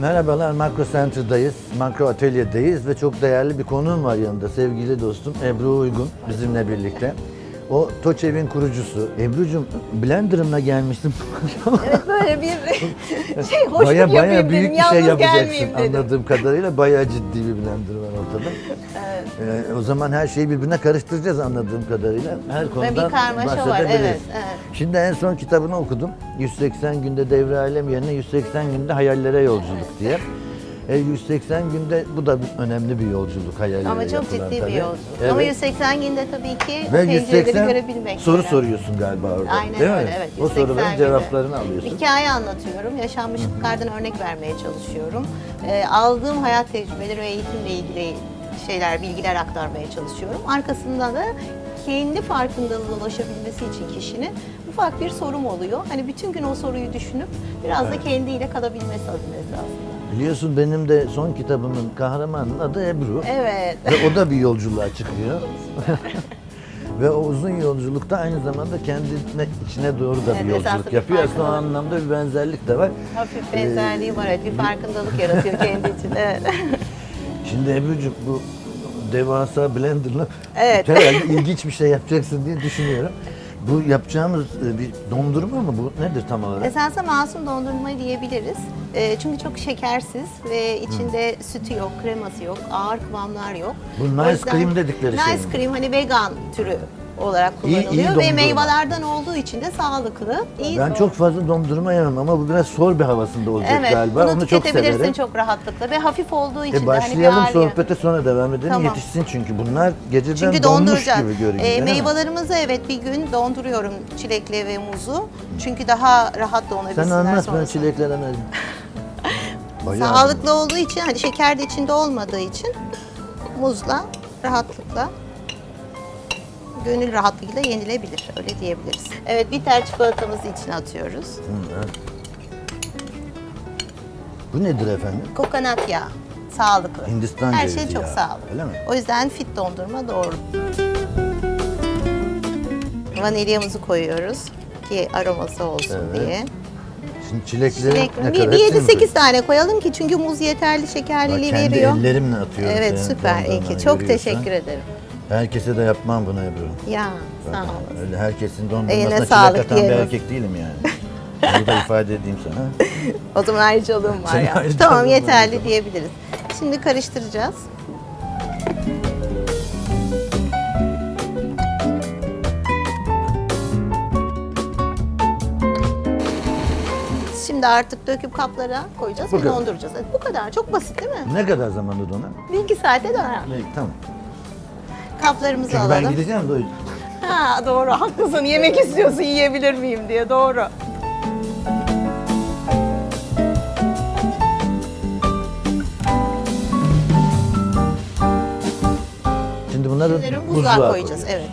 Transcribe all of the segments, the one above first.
Merhabalar, Makro Center'dayız, Makro Atölye'deyiz ve çok değerli bir konuğum var yanında. Sevgili dostum Ebru Uygun bizimle birlikte. O Toçev'in kurucusu. Ebru'cum blenderımla gelmiştim. Evet böyle bir şey hoşluk baya yapayım baya dedim. büyük bir şey yapacaksın dedim. anladığım kadarıyla. Bayağı ciddi bir blender var ortada. Evet. Ee, o zaman her şeyi birbirine karıştıracağız anladığım kadarıyla. Her konuda bir karmaşa var, bahsedebiliriz. evet, evet. Şimdi en son kitabını okudum. 180 günde devre alem yerine 180 günde hayallere yolculuk diye. E, 180 günde bu da önemli bir yolculuk hayallere Ama çok ciddi bir yolculuk. Ama 180 günde tabii ki o Ve pencereleri 180 görebilmek. soru önemli. soruyorsun galiba orada. Aynen değil öyle mi? evet. O 180 soruların günde. cevaplarını alıyorsun. Hikaye anlatıyorum. Yaşanmışlıklardan örnek vermeye çalışıyorum. Ee, aldığım hayat tecrübeleri ve eğitimle ilgili şeyler, bilgiler aktarmaya çalışıyorum. Arkasında da kendi farkındalığına ulaşabilmesi için kişinin ufak bir sorum oluyor. Hani bütün gün o soruyu düşünüp biraz da kendiyle kalabilmesi adına esasında. Biliyorsun benim de son kitabımın kahramanının adı Ebru. Evet. Ve o da bir yolculuğa çıkıyor. Ve o uzun yolculukta aynı zamanda kendine içine doğru da bir yolculuk bir yapıyor. Aslında o farkındalık. anlamda bir benzerlik de var. Hafif benzerliği var. Bir farkındalık yaratıyor kendi için. Evet. Şimdi Ebru'cuk bu devasa blenderla Evet. herhalde ilginç bir şey yapacaksın diye düşünüyorum. Bu yapacağımız e, bir dondurma mı bu? Nedir tam olarak? Esasında masum dondurma diyebiliriz. E, çünkü çok şekersiz ve içinde sütü yok, kreması yok, ağır kıvamlar yok. Bu O nice yüzden- cream dedikleri şey Nice mi? cream hani vegan türü olarak İyi- iyi kullanılıyor dondurma. ve meyvelerden olduğu için de sağlıklı. İyi Ben çok fazla dondurma yemem ama bu biraz sor bir havasında olacak Evet, galiba. bunu Onu çok tüketebilirsin severim. çok rahatlıkla ve hafif olduğu için E de başlayalım hani bir ağır- sohbete sonra devam edelim. Tamam. Yetişsin çünkü bunlar geceden Çünkü donmuş donduracağız. gibi görünüyor. Ee, değil mi? meyvelerimizi evet bir gün donduruyorum çilekli ve muzu. Çünkü daha rahat donabilsinler Sen anlat ben sonrasında. çileklenemez. Sağlıklı olduğu için hani şeker de içinde olmadığı için muzla rahatlıkla gönül rahatlığıyla yenilebilir. Öyle diyebiliriz. Evet bitter çikolatamızı içine atıyoruz. Bu nedir efendim? Kokonat yağı. Sağlıklı. Hindistan Her cevizi şey çok yağı, sağlıklı. öyle mi? O yüzden fit dondurma doğru. Vanilyamızı koyuyoruz ki aroması olsun Evet. diye. Şimdi çilekleri Çilek, ne bir, kadar? bir Hepsini mi 7-8 tane koyalım ki çünkü muz yeterli Bak, şekerliliği kendi veriyor. ellerimle atıyorum. Evet senin süper iyi ki. Çok görüyorsan. teşekkür ederim. Herkese de yapmam bunu Ebru. Ya sağ Zaten. Öyle herkesin Eline dondurmasına çilek sağlık atan bir diyelim. erkek değilim yani. Bunu da ifade edeyim sana. O zaman ayrıcalığım var Senin ya. ayrıcalığın Tamam o yeterli zaman. diyebiliriz. Şimdi karıştıracağız. Şimdi artık döküp kaplara koyacağız Bu ve kadar. donduracağız. Evet, bu kadar. Çok basit değil mi? Ne kadar zamanda donar? Bir iki saate döner. Ne, tamam. Kaplarımızı Çünkü ben alalım. gideceğim de o yüzden. Ha doğru haklısın. Yemek istiyorsun yiyebilir miyim diye doğru. Şimdi bunları Bunları buzluğa buzluğa koyacağız. Evet.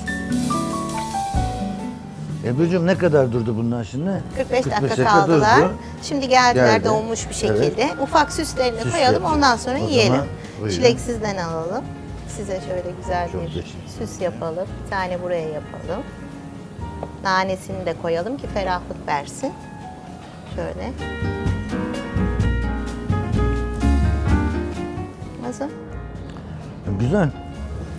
Ebru'cum ne kadar durdu bunlar şimdi? 45 dakika kaldılar. durdu. Şimdi geldiler Geldi. donmuş bir şekilde. Ufak süslerini Süs koyalım ondan sonra O yiyelim. buyurun. Çileksizden alalım. Size şöyle güzel Çok bir teşekkür süs yapalım. Bir tane buraya yapalım. Nanesini de koyalım ki ferahlık versin. Şöyle. Nasıl? Güzel.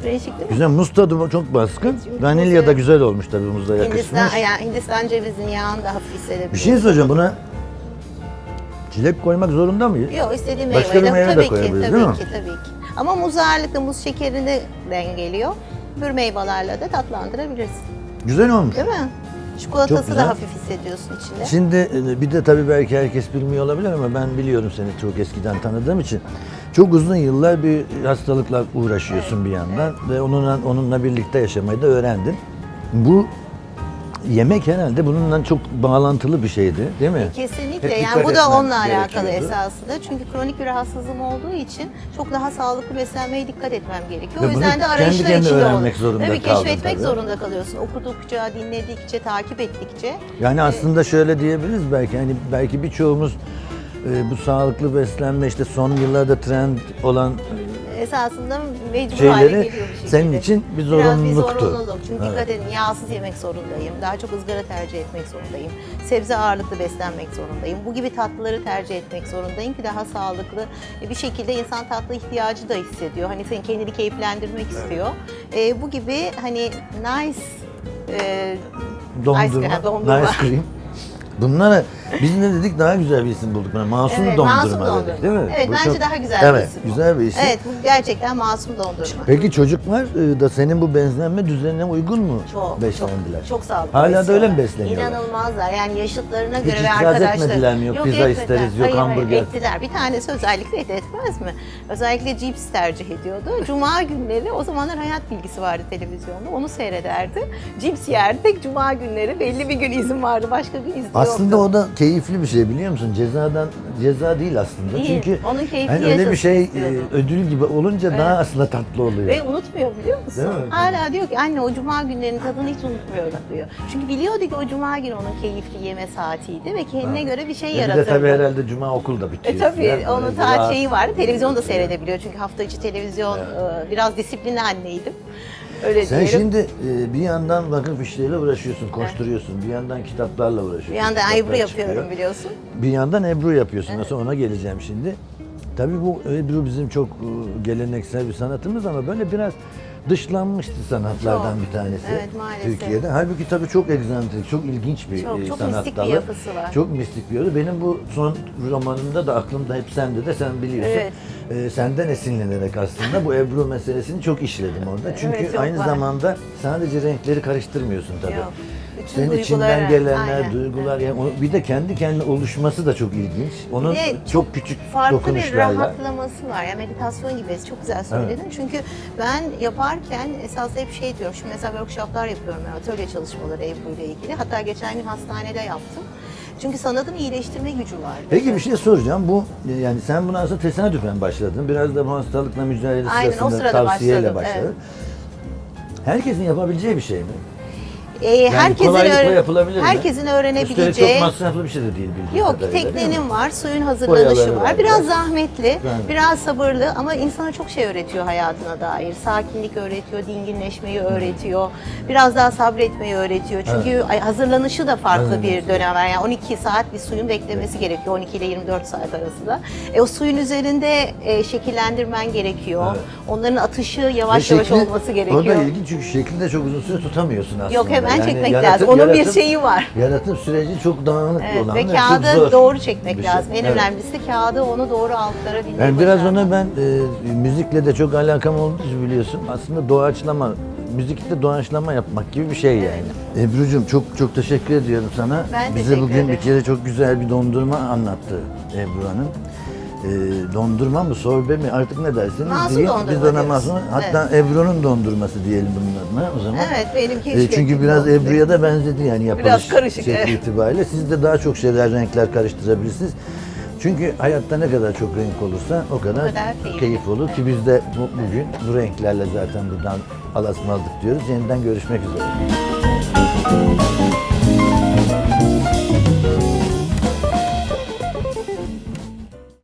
Değişik değil mi? Güzel. Muz tadı çok baskın. Vanilya da güzel olmuş tabii muzla yakışmış. Hindistan, yani Hindistan cevizinin yağını da hafif hissedebiliriz. Bir şey söyleyeceğim buna. Çilek koymak zorunda mıyız? Yok istediğim Başka bir meyve de tabii ki, koyabiliriz, tabii değil mi? ki, tabii ki. Ama muz ağırlıklı muz şekerini dengeliyor. Bür meyvelerle de tatlandırabilirsin. Güzel olmuş. Değil mi? Çikolatası da hafif hissediyorsun içinde. Şimdi e, bir de tabii belki herkes bilmiyor olabilir ama ben biliyorum seni çok eskiden tanıdığım için. Çok uzun yıllar bir hastalıkla uğraşıyorsun bir yandan ve onunla onunla birlikte yaşamayı da öğrendin. Bu yemek herhalde bununla çok bağlantılı bir şeydi değil mi? Kesinlikle Hep yani bu da onunla alakalı esasında. Çünkü kronik bir rahatsızlığım olduğu için çok daha sağlıklı beslenmeye dikkat etmem gerekiyor. Ve o yüzden de kendi arayışlar kendine içinde öğrenmek zorunda Tabii kaldın keşfetmek tabii. zorunda kalıyorsun. Okudukça, dinledikçe, takip ettikçe. Yani aslında şöyle diyebiliriz belki hani belki birçoğumuz e, bu sağlıklı beslenme işte son yıllarda trend olan esasında mecbur hale şeyleri geliyor bir şekilde. senin için bir Biraz bir zorunluluktu. zorunluluk. Çünkü Evet. dikkat edin yağsız yemek zorundayım. Daha çok ızgara tercih etmek zorundayım. Sebze ağırlıklı beslenmek zorundayım. Bu gibi tatlıları tercih etmek zorundayım ki daha sağlıklı bir şekilde insan tatlı ihtiyacı da hissediyor. Hani senin kendini keyiflendirmek istiyor. Ee, bu gibi hani nice e, Dondurma, Ice cream, dondurma. nice cream. Bunlara biz ne dedik daha güzel bir isim bulduk. Yani masum Evet, dondurma masum dedik dondurma. değil mi? Evet, Bu bence çok- daha güzel bir evet, isim bu. güzel bir isim. evet bu gerçekten masum dondurma. Peki çocuklar e, da senin bu beslenme düzenine uygun mu Çok, beslendiler? Çok, çok sağlıklı Hala da öyle mi besleniyorlar? İnanılmazlar. Yani yaşıtlarına Hiç göre ve arkadaşlar. etmediler mi? Yok, pizza etmediler. isteriz, yok hayır, hamburger. Hayır, ettiler. Bir tanesi özellikle et etmez mi? Özellikle cips tercih ediyordu. Cuma günleri, o zamanlar hayat bilgisi vardı televizyonda. Onu seyrederdi. Cips yerdi. Cuma günleri belli bir gün izin vardı. Başka gün izni Aslında yoktu. o da keyifli bir şey biliyor musun? Cezadan ceza değil aslında. Değil, Çünkü onun keyfini hani öyle bir şey e, ödül gibi olunca daha aslında tatlı oluyor. Ve unutmuyor biliyor musun? Değil mi? Hala diyor ki anne o cuma günlerinin tadını hiç unutmuyorum diyor. Çünkü biliyordu ki o cuma günü onun keyifli yeme saatiydi ve kendine göre bir şey E bir de yaratırdı. tabii herhalde cuma okul da bitiyor. E tabii falan. onun Öyle ta şeyi vardı. Televizyon da seyredebiliyor. Çünkü hafta içi televizyon e, biraz disiplinli anneydim. Öyle Sen diyelim. şimdi e, bir yandan vakıf işleriyle uğraşıyorsun, koşturuyorsun. Bir yandan kitaplarla uğraşıyorsun. bir anda kitaplar Ebru çıkıyor. yapıyorum biliyorsun. Bir yandan Ebru yapıyorsun. Nasıl ona geleceğim şimdi. Tabii bu Ebru bizim çok e, geleneksel bir sanatımız ama böyle biraz dışlanmıştı sanatlardan Çok. bir tanesi. Evet, maalesef. Türkiye'de. Halbuki tabii çok egzantrik, çok ilginç bir Çok, e, çok sanat mistik bir yapısı var. Çok mistik bir yolu. Benim bu son romanımda da aklımda hep sende de sen biliyorsun. Evet. E, senden esinlenerek aslında bu Ebru meselesini çok işledim orada. Çünkü Evet, aynı var. zamanda sadece renkleri karıştırmıyorsun tabii. Yok. Bütün Senin duyguları, içinden gelenler, aynen. duygular, yani onu- bir de kendi kendine oluşması da çok ilginç. Onun Bir de çok küçük Farklı bir dokunuşlarla. rahatlaması var. Yani meditasyon gibi çok güzel söyledin. Çünkü ben yaparken esas hep şey diyorum. Şimdi mesela workshoplar yapıyorum. Yani atölye çalışmaları Ebru ile ilgili. Hatta geçen gün hastanede yaptım. Çünkü sanatın iyileştirme gücü var. Peki bir şey soracağım. Bu yani sen buna aslında tesadüfen başladın. Biraz da bu hastalıkla mücadele Aynen, o sırasında sırada tavsiyeyle başladım, başladın. Herkesin yapabileceği bir şey mi? Ee, herkesin kolaylıkla öğren- yapılabilir mi? herkesin Üstelik öğrenebileceği çok masraflı bir şey de değil bildiğim Yok, kadarıyla, değil mi? teknenin var, suyun hazırlanışı Boyaları var. var, Biraz zahmetli, Zahmet. biraz sabırlı ama insana çok şey öğretiyor hayatına dair. Sakinlik öğretiyor, dinginleşmeyi öğretiyor. Biraz daha sabretmeyi öğretiyor. Çünkü ay- hazırlanışı da farklı Evet. bir dönem var. Yani 12 saat bir suyun beklemesi gerekiyor 12 ile 24 saat arasında. E, o suyun üzerinde e, şekillendirmen gerekiyor. Evet. Onların atışı Ve yavaş yavaş şekli- olması gerekiyor. O da ilginç çünkü şeklini de çok uzun süre tutamıyorsun aslında. Yok hemen Yani çekmek yaratım- lazım. Onun bir yaratım- şeyi var. Yaratım süreci çok dağınık Evet, olan ve çok kağıda zor doğru çekmek bir şey. lazım. En Evet. önemlisi kağıdı onu doğru alttarabilmek. Yani biraz ona ben e, müzikle de çok alakam olduğu için biliyorsun. Aslında doğaçlama, müzikte doğaçlama yapmak gibi bir şey yani. Ebru'cum çok çok teşekkür ediyorum sana. Ben Bize bugün bir ederim. kere çok güzel bir dondurma anlattı Ebru Hanım. E, dondurma mı, sorbe mi artık ne dersiniz deyin. dondurma Biz ona diyoruz. masum, hatta Ebru'nun dondurması diyelim bunun adına o zaman. Evet benim E, keşfettiğim çünkü biraz. Ebru'ya da benzedi yani yapılış Biraz karışık, şekli evet. itibariyle. Siz de daha çok şeyler, renkler karıştırabilirsiniz. Çünkü hayatta ne kadar çok renk olursa o kadar, kadar keyif olur ki biz de bu, bugün bu renklerle zaten buradan alasmalık diyoruz. Yeniden görüşmek üzere.